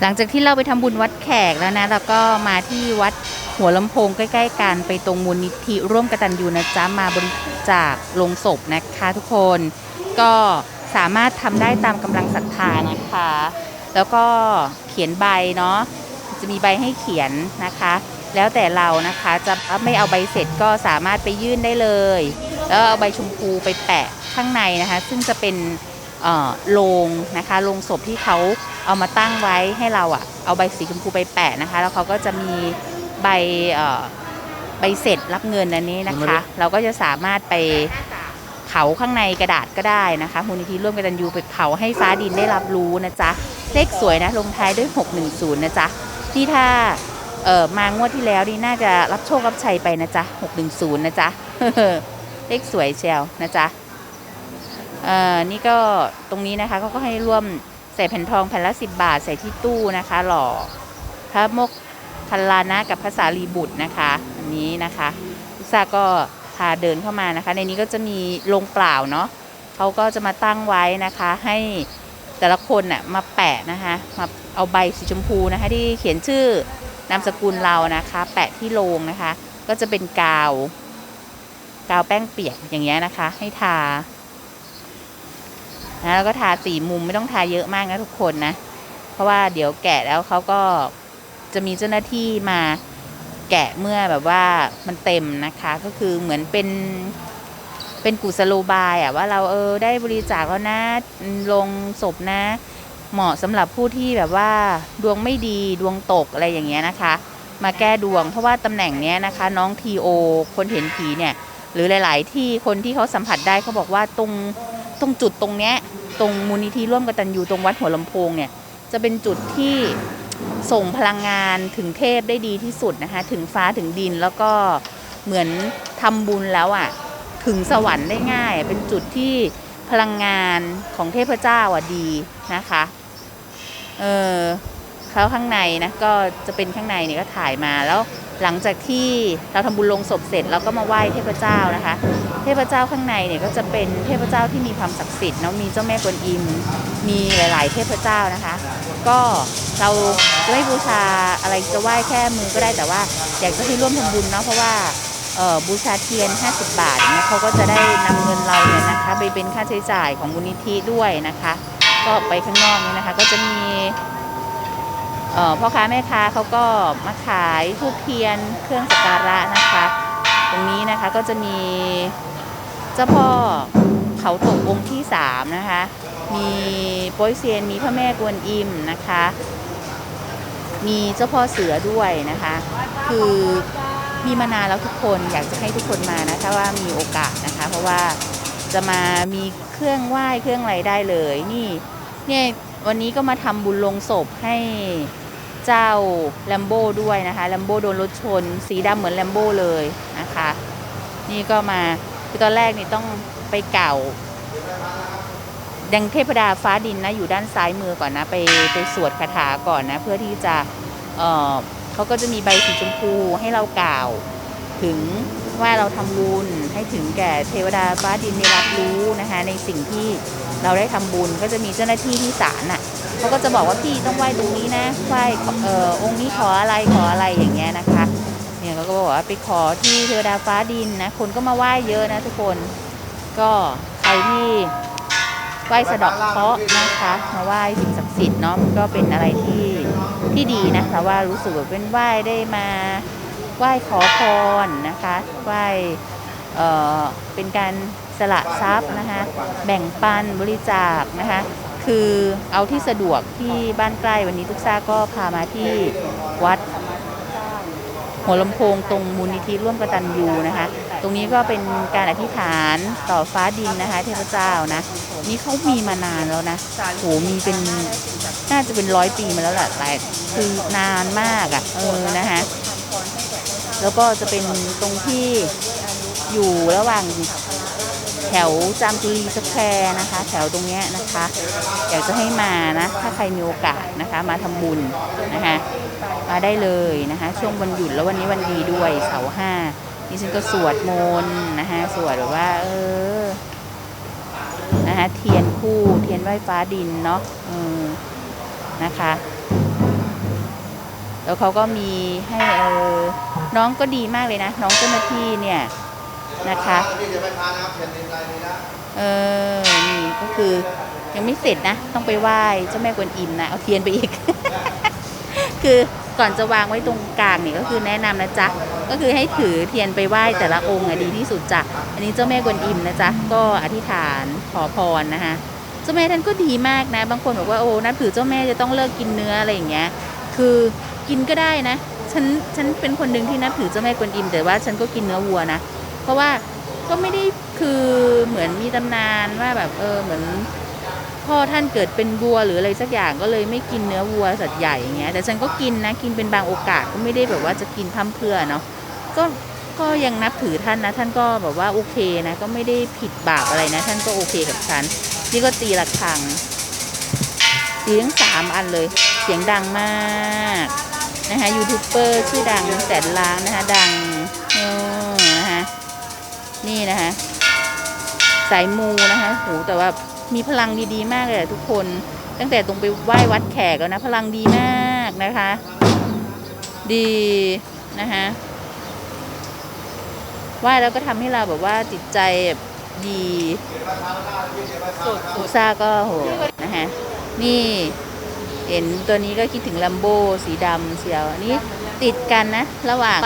หลังจากที่เราไปทำบุญวัดแขกแล้วนะแล้วก็มาที่วัดหัวลำโพงใกล้ ๆกันไปตรงมูลนิธิร่วมกตัญญูนะจ๊ะมาบริจาคลงศพนะคะทุกคนก็สามารถทำได้ตามกำลังศรัทธานะคะ แล้วก็เขียนใบเนาะจะมีใบให้เขียนนะคะ แล้วแต่เรานะคะจะไม่เอาใบเสร็จก็สามารถไปยื่นได้เลย แล้วเอาใบชมพูไปแปะข้างในนะคะ ซึ่งจะเป็น โลงนะคะโลงศพที่เขาเอามาตั้งไว้ให้เราอะเอาใบสีชมพูไปแปะนะคะ แล้วเขาก็จะมีใบเอ่อใบเสร็จรับเงินอันนี้นะคะ เราก็จะสามารถไปเผาข้างในกระดาษก็ได้นะคะมูลนิธิร่วมกันตันยูไปเผาให้ฟ้าดินได้รับรู้นะจ๊ะเลขสวยนะลงท้ายด้วย 610 นะจ๊ะนี่ถ้าเออมางวดที่แล้วนี่น่าจะรับโชครับชัยไปนะจ๊ะ610 นะจ๊ะเลขสวยเชียวนะจ๊ะเอ่อนี่ก็ตรงนี้นะคะเขาก็ให้ร่วมใส่แผ่นทองแผ่นละสิบบาทใส่ที่ตู้นะคะ หล่อพระโมกคันลานะกับพระสารีบุตรนะคะอันนี้นะคะลูกซาก็พาเดินเข้ามานะคะ ในนี้ก็จะมีโรงเปล่าเนาะเขาก็จะมาตั้งไว้นะคะให้แต่ละคนน่ะมาแปะนะคะมาเอาใบสีชมพูนะคะ ที่เขียนชื่อนามสกุลเรานะคะ แปะที่โรงนะคะ ก็จะเป็นกาว กาวแป้งเปียกอย่างเงี้ยนะคะ ให้ทา นะแล้วก็ทาสีมุมไม่ต้องทาเยอะมากนะทุกคนนะ เพราะว่าเดี๋ยวแกะแล้วเขาก็จะมีเจ้าหน้าที่มาแกะเมื่อแบบว่ามันเต็มนะคะ ก็คือเหมือนเป็นเป็นกุศโลบายอะว่าเราเออได้บริจาคแล้วนะลงศพนะ เหมาะสำหรับผู้ที่แบบว่าดวงไม่ดีดวงตกอะไรอย่างเงี้ยนะคะ มาแก้ดวง เพราะว่าตำแหน่งเนี้ยนะคะ น้องทีโอคนเห็นผีเนี่ย หรือหลาย ๆ ที่คนที่เขาสัมผัสได้เขาบอกว่าตรง ตรงจุดตรงเนี้ยตรงมูลนิธิร่วมกตัญญูตรงวัดหัวลำโพงเนี่ยจะเป็นจุดที่ส่งพลังงานถึงเทพได้ดีที่สุดนะคะ ถึงฟ้าถึงดินแล้วก็เหมือนทำบุญแล้วอะ่ะถึงสวรรค์ได้ง่าย เป็นจุดที่พลังงานของเทพเจ้าอะดีนะคะเออแล้วข้างในนะก็จะเป็นข้างในเนี่ยก็ถ่ายมาแล้วหลังจากที่เราทำบุญลงศพเสร็จเราก็มาไหว้เทพเจ้านะคะ เทพเจ้าข้างในเนี่ยก็จะเป็นเทพเจ้าที่มีความศักดิ์สิทธิ์เนาะมีเจ้าแม่กวนอิม มีหลาย ๆ เทพเจ้านะคะ ก็เราจะไม่บูชาอะไรจะไหว้แค่มือก็ได้แต่ว่า อยากจะให้ร่วมทำบุญเนาะเพราะว่าบูชาเทียน 50 บาทเนี่ยเขาก็จะได้นำเงินเราเนี่ยนะคะไปเป็นค่าใช้จ่ายของมูลนิธิด้วยนะคะ ก็ไปข้างนอกนี่นะคะ ก็จะมีพ่อค้าแม่ค้าเขาก็มาขายทูบเทียนเครื่องสักการะนะคะ ตรงนี้นะคะก็จะมีเจ้าพ่อเขาตกองค์ที่สามนะคะ มีโป้ยเซียนมีพระแม่กวนอิมนะคะ มีเจ้าพ่อเสือด้วยนะคะ คือมีมานานแล้วทุกคนอยากจะให้ทุกคนมานะถ้าว่ามีโอกาสนะคะ เพราะว่าจะมามีเครื่องไหว้เครื่องอะไรได้เลย นี่เนี่ยวันนี้ก็มาทำบุญลงศพให้ เจ้าแลมโบ้ด้วยนะคะแลมโบ้โดนรถชน สีดำเหมือนแลมโบ้เลยนะคะ นี่ก็มาคือตอนแรกนี่ต้องไปเก่า ดังเทพดาฟ้าดินนะอยู่ด้านซ้ายมือก่อนนะ ไปไปสวดคาถาก่อนนะ เพื่อที่จะเออเขาก็จะมีใบสีชมพูให้เรากล่าว ถึงว่าเราทำบุญให้ถึงแก่เทวดาฟ้าดินได้รับรู้นะคะ ในสิ่งที่เราได้ทำบุญก็จะมีเจ้าหน้าที่ที่ศาลน่ะ เขาก็จะบอกว่าพี่ต้องไหว้ตรงนี้นะไหว้เอ่อองค์นี้ขออะไรขออะไรอย่างเงี้ยนะคะเนี่ยเขาก็บอกว่าไปขอที่เทวดาฟ้าดินนะคนก็มาไหว้เยอะนะทุกคนก็ใครที่ไหว้สะเดอกเคราะห์นะคะ มาไหว้สิ่งศักดิ์สิทธิ์เนาะมันก็เป็นอะไรที่ที่ดีนะแต่ว่ารู้สึกว่าเป็นไหว้ได้มาไหว้ขอพรนะคะไหว้เอ่อเป็นการสละทรัพย์นะคะแบ่งปันบริจาคนะคะ คือเอาที่สะดวกที่บ้านใกล้วันนี้ทุกซ่าก็พามาที่วัดหัวลำโพงตรงมูลนิธิร่วมกตัญญูนะคะ ตรงนี้ก็เป็นการอธิษฐานต่อฟ้าดินนะคะ เทพเจ้านะ นี่เขามีมานานแล้วนะโหมีเป็นน่าจะเป็นร้อยปีมาแล้วแหละแต่คือนานมากอะ่ะเออนะคะแล้วก็จะเป็นตรงที่อยู่ระหว่างแถวจามจุรีส แควร์นะคะ แถวตรงนี้นะคะ อยากจะให้มานะ ถ้าใครมีโอกาสนะคะ มาทำบุญนะคะ มาได้เลยนะคะ ช่วงวันหยุดแล้ววันนี้วันดีด้วยเสาร์ห้านี่ฉันก็สวดมนต์นะคะสวดแบบว่า เออนะคะเทียนคู่เทียนไหว้ฟ้าดินเนาะเออนะคะ แล้วเขาก็มีให้เออน้องก็ดีมากเลยนะ น้องเจ้าหน้าที่เนี่ย นะคะพี่เดี๋ยวไปทานะเขียนดินลายนี้นะเออนี่ก็คือยังไม่เสร็จนะ ต้องไปไหว้เจ้าแม่กวนอิมนะ เอาเทียนไปอีก คือก่อนจะวางไว้ตรงกลางเนี่ยก็คือแนะนำนะจ๊ะ ก็คือให้ถือเทียนไปไหว้แต่ละองค์อะดีที่สุดจ้ะ อันนี้เจ้าแม่กวนอิมนะจ๊ะ ก็อธิษฐานขอพรนะคะเจ้าแม่ท่านก็ดีมากนะ บางคนบอกว่าโอ้นับถือเจ้าแม่จะต้องเลิกกินเนื้ออะไรอย่างเงี้ย คือกินก็ได้นะ ฉัน ฉันเป็นคนหนึ่งที่นับถือเจ้าแม่กวนอิม แต่ว่าฉันก็กินเนื้อวัวนะ เพราะว่าก็ไม่ได้คือเหมือนมีตำนานว่าแบบเออเหมือนพ่อท่านเกิดเป็นวัวหรืออะไรสักอย่างก็เลยไม่กินเนื้อวัวสัตว์ใหญ่อย่างเงี้ยแต่ฉันก็กินนะกินเป็นบางโอกาสก็ไม่ได้แบบว่าจะกินพร่ำเพื่อเนาะก็ก็ยังนับถือท่านนะ ท่านก็แบบว่าโอเคนะ ก็ไม่ได้ผิดบาปอะไรนะ ท่านก็โอเคกับฉัน นี่ก็ตีระฆังตีทั้งสามอันเลย เสียงดังมากนะคะยูทูบเบอร์ชื่อดังแสนล้านนะคะดังเออ นี่นะคะ สายมูนะคะโหแต่ว่ามีพลังดีๆ มากเลยทุกคน ตั้งแต่ตรงไปไหว้วัดแขกแล้วนะ พลังดีมากนะคะ ดีนะคะไหว้แล้วก็ทำให้เราแบบว่าจิตใจแบบดีสุดสุซ่าก็โหนะคะนี่เห็นตัวนี้ก็คิดถึงลัมโบสีดำเชียว อันนี้ติดกันนะ ระหว่าง